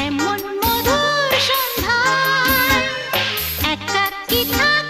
এমন মধুর সন্ধান একা কি থাক